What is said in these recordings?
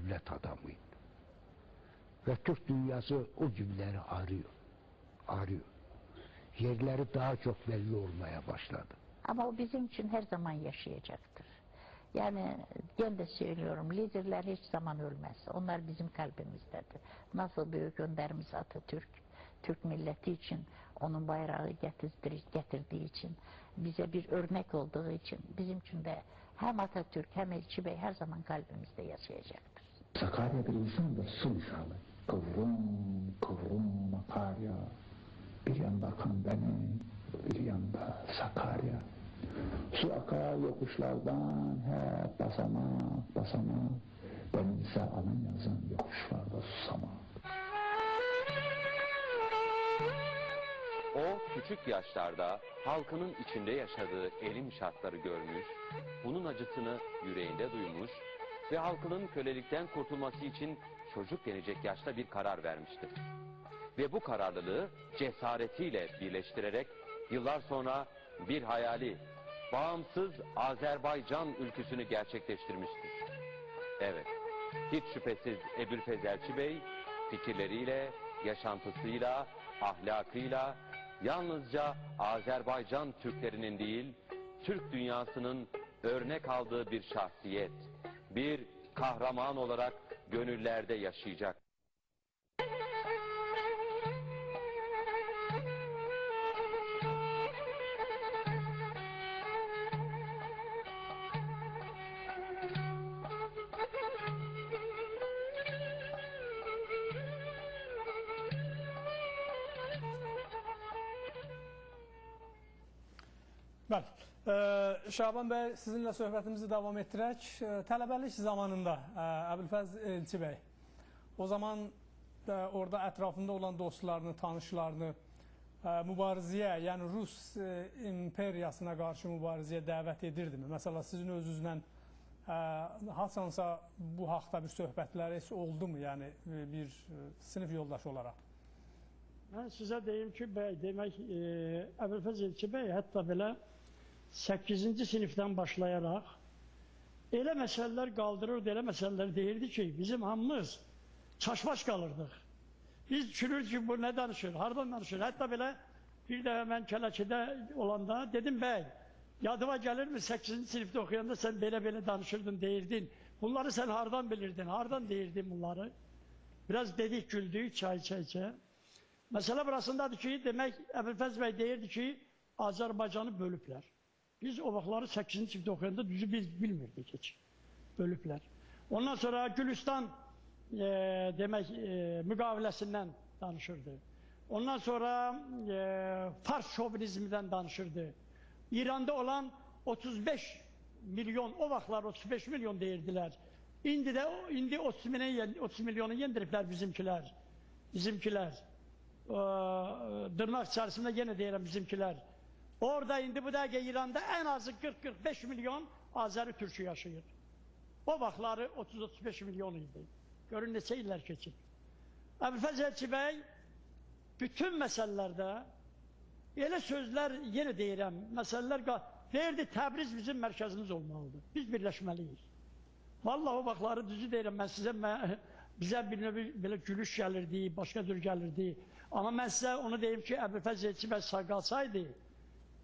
devlet adamıydı. Ve Türk dünyası o gibileri arıyor. Arıyor. Yerleri daha çok belli olmaya başladı. Ama o bizim için her zaman yaşayacaktır. Yani ben de söylüyorum liderler hiç zaman ölmez. Onlar bizim kalbimizdedir. Nasıl büyük önderimiz Atatürk, Türk milleti için onun bayrağı getirdiği, için, bize bir örnek olduğu için bizim için de hem Atatürk hem Elçi Bey her zaman kalbimizde yaşayacaktır. Sakarya bir insandır, su misali. Kıvrım kıvrım Sakarya. Bir yanda Kandemir, bir yanda Sakarya. Su akar yokuşlardan hep basamak basamak. Benim ise alın yazan yokuşlarda susamak. O küçük yaşlarda halkının içinde yaşadığı elim şartları görmüş, bunun acısını yüreğinde duymuş ve halkının kölelikten kurtulması için çocuk denecek yaşta bir karar vermiştir. Ve bu kararlılığı cesaretiyle birleştirerek yıllar sonra bir hayali, bağımsız Azerbaycan ülküsünü gerçekleştirmiştir. Evet, hiç şüphesiz Ebu'l-Fez Elçi Bey fikirleriyle, yaşantısıyla, ahlakıyla yalnızca Azerbaycan Türklerinin değil, Türk dünyasının örnek aldığı bir şahsiyet, bir kahraman olarak gönüllerde yaşayacak. Bəli. Ə, Şaban bəy, sizinlə söhbətimizi davam etdirək. Ə, Tələbəlik zamanında ə, Əbülfəz Elçi bəy o zaman ə, orada ətrafında olan dostlarını, tanışlarını ə, mübarizəyə, yəni Rus ə, imperiyasına qarşı mübarizəyə dəvət edirdimi? Məsələn, sizin özünüzlə ə, haçansa bu haqda bir söhbətləriniz oldumu? Yəni ə, bir ə, sinif yoldaşı olaraq. Mən sizə deyim ki, bəy, demək, e, Əbülfəz Elçi bəy hətta belə 8-ci sinifdən başlayaraq elə məsələlər qaldırırdı, elə məsələlər deyirdi ki, bizim hamımız çaşbaş qalırdıq. Biz düşünürdük ki, bu nə danışır, hardan danışır? Hətta belə bir dəfə mən Kələkidə olanda dedim, bəy, yadıma gəlirmi 8-ci sinifdə oxuyanda sən belə-belə danışırdın, deyirdin. Bunları sən hardan bilirdin, hardan deyirdin bunları? Biraz dedik, güldük, çay çay çay. Məsələ burasındadır ki, demək Əbülfəz bəy deyirdi ki, Azərbaycanı bölüblər. Biz o vaxtları 8-ci sinifdə oxuyanda düzü biz bilmirdik heç. Bölüblər. Ondan sonra Gülüstan e, demək e, müqaviləsindən danışırdı. Ondan sonra e, Fars şovinizmindən danışırdı. İranda olan 35 milyon, o vaxtlar 35 milyon deyirdilər. İndi də indi 30 milyon 30 milyonu yendiriblər bizimkilər. Bizimkilər. Ee, dırnak içerisinde gene diyelim bizimkiler. Orada indi bu dəqiqə İranda en azı 40-45 milyon Azeri Türk'ü yaşayır. O vaxtları 30-35 milyon idi. Görün neçə illər keçib. Əbülfəz Elçi bəy bütün məsələlərdə elə sözlər yenə deyirəm, məsələlər deyirdi Təbriz bizim mərkəzimiz olmalıdır. Biz birləşməliyik. Vallahi o vaxtları düzü deyirəm mən sizə mən, bizə bir növ belə gülüş gəlirdi, başqa cür gəlirdi. Amma mən sizə onu deyim ki, Əbülfəz Elçi bəy sağ qalsaydı,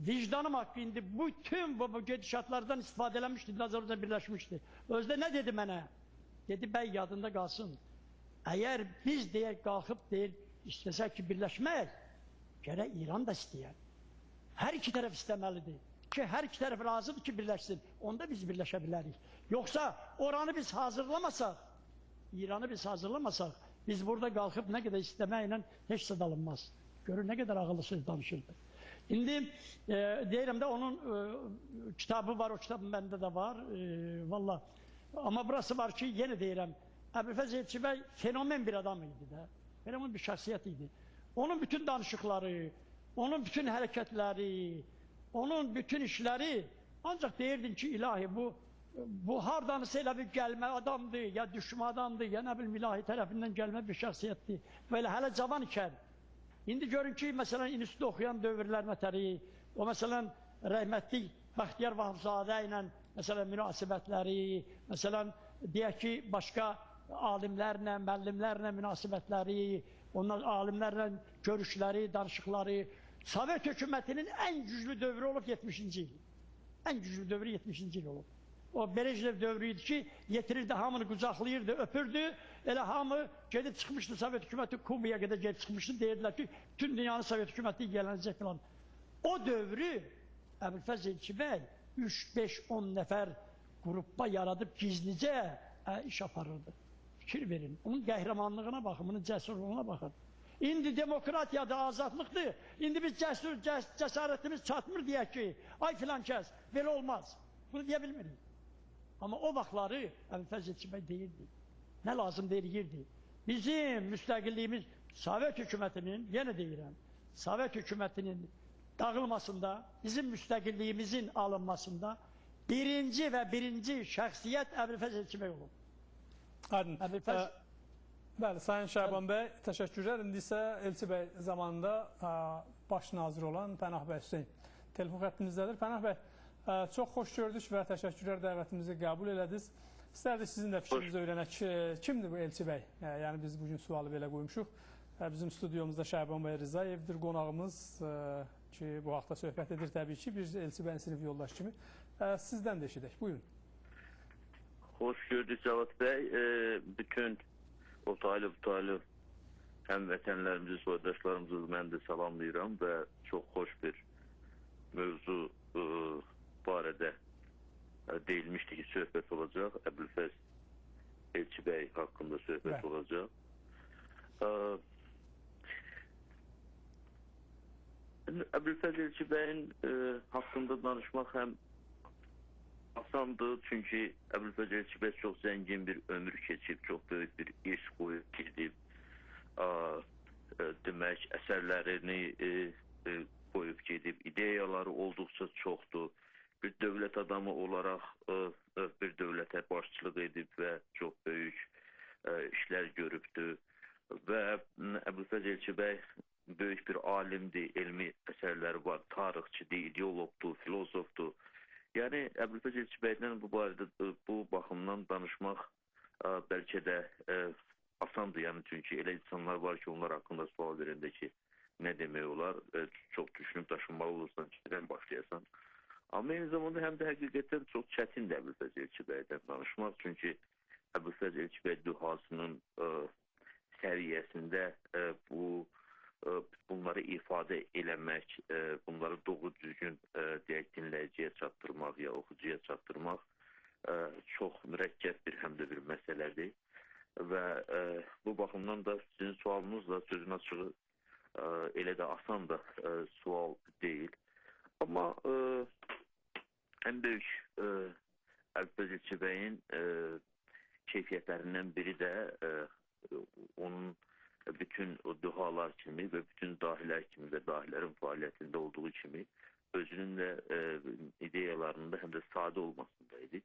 vicdanım haqqı indi bütün bu, bu gedişatlardan istifadə eləmişdi, Azərbaycan birləşmişdi. Özdə nə dedi mənə? Dedi, bəy yadında qalsın. Əgər biz deyək, qalxıb deyir, istəsək ki, birləşmək, gərək İran da istəyər. Hər iki tərəf istəməlidir ki, hər iki tərəf razıdır ki, birləşsin. Onda biz birləşə bilərik. Yoxsa oranı biz hazırlamasaq, İranı biz hazırlamasaq, biz burada qalxıb nə qədər istəməklə heç sad alınmaz. Görür nə qədər ağıllı söz danışırdı. İndi e, deyirəm də onun e, kitabı var, o kitabın məndə də var. E, Valla. Amma burası var ki, yenə deyirəm, Əbülfəz Elçi bəy fenomen bir adam idi də. Fenomen bir şəxsiyyət idi. Onun bütün danışıqları, onun bütün hərəkətləri, onun bütün işləri ancaq deyirdin ki, ilahi bu bu hardansa elə bir gəlmə adamdır, ya düşmandandır, ya nə bilim ilahi tərəfindən gəlmə bir şəxsiyyətdir. Belə hələ cavan ikən. İndi görün ki, məsələn, institutda oxuyan dövrlər mətəri, o məsələn, rəhmətli Bəxtiyar Vahabzadə ilə məsələn, münasibətləri, məsələn, deyək ki, başqa alimlərlə, müəllimlərlə münasibətləri, onlar alimlərlə görüşləri, danışıqları Sovet hökumətinin ən güclü dövrü olub 70-ci il. Ən güclü dövrü 70-ci il olub. O Brejnev dövrü idi ki, yetirirdi hamını qucaqlayırdı, öpürdü. Elə hamı gedib çıxmışdı Sovet hökuməti Kubaya qədər gedib çıxmışdı. Deyirdilər ki, bütün dünyanın Sovet hökuməti gələnəcək falan. O dövrü Əbülfəz Elçi bəy 3, 5, 10 nəfər qrupla yaradıb gizlicə ə, iş aparırdı. Fikir verin. Onun qəhrəmanlığına baxın, bunun cəsurluğuna baxın. İndi demokratiyadır, azadlıqdır. İndi biz cəsur, cəs, cəsarətimiz çatmır deyək ki, ay filan kəs, belə olmaz. Bunu deyə bilmirik. Amma o vaxtları Əbülfəz Elçi bəy deyirdi. Nə lazım deyirdi. Bizim müstəqilliyimiz Sovet hökumətinin, yenə deyirəm, Sovet hökumətinin dağılmasında, bizim müstəqilliyimizin alınmasında birinci və birinci şəxsiyyət Əbülfəz Elçi bəy olub. Aydın. Əbülfəz Bəli, Sayın Şaban bəy, təşəkkürlər. İndi isə Elçi bəy zamanında ə, baş nazir olan Pənah bəy Hüseyn telefon xəttimizdədir. Pənah bəy, çox xoş gördük və təşəkkürlər dəvətimizi qəbul elədiniz. İstərdik sizin də fikrinizi öyrənək. Ə, Kimdir bu Elçi bəy? Ə, Yəni biz bugün sualı belə qoymuşuq. Ə, Bizim studiyomuzda Şaban bəy Rizayevdir qonağımız ə, ki, bu haqda söhbət edir təbii ki, bir Elçi bəyin sinif yoldaşı kimi. Ə, Sizdən də eşidək. Buyurun. Hoş gördük Cevat Bey. Ee, bütün o talib talib həmvətənlərimizi, soydaşlarımızı mən də salamlayıram və çox xoş bir mövzu e, barədə e, deyilmişdi ki, söhbət olacaq. Əbülfəz Elçi bəy haqqında söhbət Bəli. olacaq. E, Əbülfəz Elçi bəyin e, haqqında danışmaq həm asandır çünki Əbülfəz Elçi bəy çox zəngin bir ömür keçib, çox böyük bir iş qoyub gedib. A, e, demək əsərlərini e, e, qoyub gedib. İdeyaları olduqca çoxdur. Bir dövlət adamı olaraq e, e, bir dövlətə başçılıq edib və çox böyük e, işlər görübdür. Və Əbülfəz Elçi bəy böyük bir alimdir, elmi əsərləri var, tarixçidir, ideoloqdur, filozofdur. Yəni Əbülfəz Elçi bəydən bu barədə bu baxımdan danışmaq ə, bəlkə də ə, asandır. Yəni çünki elə insanlar var ki, onlar haqqında sual verəndə ki, nə demək olar? Ə, çox düşünüb daşınmalı olursan, kidən başlayasan. Amma eyni zamanda həm də həqiqətən çox çətindir Əbülfəz Elçi bəydən danışmaq. Çünki Əbülfəz Elçi bəy dühasının ə, səviyyəsində ə, bu ə, bunları ifadə eləmək, ə, bunları doğru düzgün ə, deyək dinləyiciyə çatdırmaq ya oxucuya çatdırmaq ə, çox mürəkkəb bir həm də bir məsələdir. Və ə, bu baxımdan da sizin sualınız da sözün açığı ə, elə də asan da ə, sual deyil. Amma ə, ən böyük ə, e, Əlbəz Eçibəyin e, keyfiyyətlərindən biri də ə, e, onun bütün o duhalar kimi və bütün dahilər kimi və dahilərin fəaliyyətində olduğu kimi özünün də ə, ideyalarında həm də sadə olmasında idi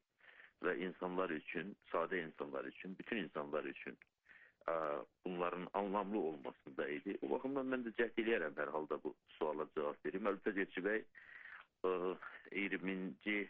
və insanlar üçün, sadə insanlar üçün, bütün insanlar üçün ə, bunların anlamlı olmasında idi. O baxımdan mən də cəhd eləyərəm hər halda bu suala cavab verim. Əlbəttə Eçibəy 20.